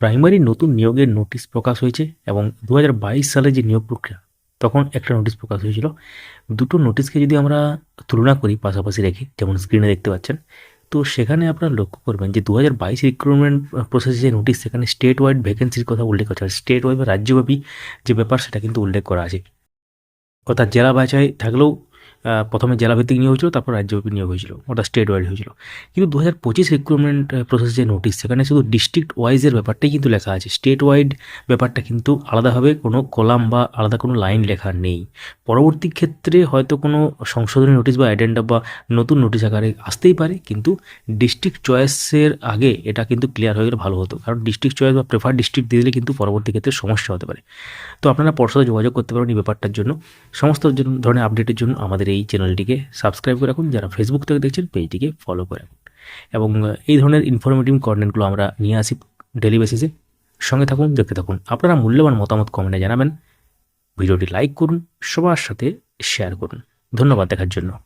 Primary নতুন নিয়োগের notice প্রকাশ হয়েছে এবং দু হাজার বাইশ সালে যে নিয়োগ প্রক্রিয়া, তখন একটা নোটিশ প্রকাশ হয়েছিল। দুটো নোটিশকে যদি আমরা তুলনা করি পাশাপাশি রেখে, যেমন স্ক্রিনে দেখতে পাচ্ছেন, তো সেখানে আপনারা লক্ষ্য করবেন যে দু হাজার বাইশ রিক্রুটমেন্ট প্রসেসে যে নোটিশ, সেখানে স্টেট ওয়াইড ভ্যাকেন্সির কথা উল্লেখ করা স্টেট ওয়াইড বা রাজ্যব্যাপী যে ব্যাপার, সেটা কিন্তু উল্লেখ করা আছে। অর্থাৎ জেলা বাছাই থাকলেও প্রথমে জেলাভিত্তিক নিয়োগ হয়েছিল, তারপর রাজ্যব্যাপী নিয়োগ হয়েছিল, ওটা স্টেট ওয়াইড হয়েছিল। কিন্তু দু হাজার পঁচিশ রিক্রুটমেন্ট প্রসেস যে নোটিশ সেখানে শুধু ডিস্ট্রিক্ট ওয়াইজের ব্যাপারটাই কিন্তু লেখা আছে। স্টেট ওয়াইড ব্যাপারটা কিন্তু আলাদাভাবে কোনো কলাম বা আলাদা কোনো লাইন লেখা নেই। পরবর্তী ক্ষেত্রে হয়তো কোনো সংশোধনী নোটিশ বা অ্যাডেন্ডা বা নতুন নোটিশ আকারে আসতেই পারে, কিন্তু ডিস্ট্রিক্ট চয়েসের আগে এটা কিন্তু ক্লিয়ার হয়ে গেলে ভালো হতো। কারণ ডিস্ট্রিক্ট চয়েস বা প্রেফার ডিস্ট্রিক্ট দিয়ে দিলে কিন্তু পরবর্তী ক্ষেত্রে সমস্যা হতে পারে। তো আপনারা পর্ষদে যোগাযোগ করতে পারেন এই ব্যাপারটার জন্য। সমস্ত ধরনের আপডেটের জন্য আমাদের এই চ্যানেলটিকে সাবস্ক্রাইব করে রাখুন, যারা ফেসবুক থেকে দেখছেন, পেজটিকে ফলো করে রাখুন। এবং এই ধরনের ইনফরমেটিভ কন্টেন্টগুলো আমরা নিয়ে আসি ডেলি বেসিসে সঙ্গে থাকুন, দেখতে থাকুন। আপনারা মূল্যবান মতামত কমেন্টে জানাবেন। ভিডিওটি লাইক করুন, সবার সাথে শেয়ার করুন। ধন্যবাদ দেখার জন্য।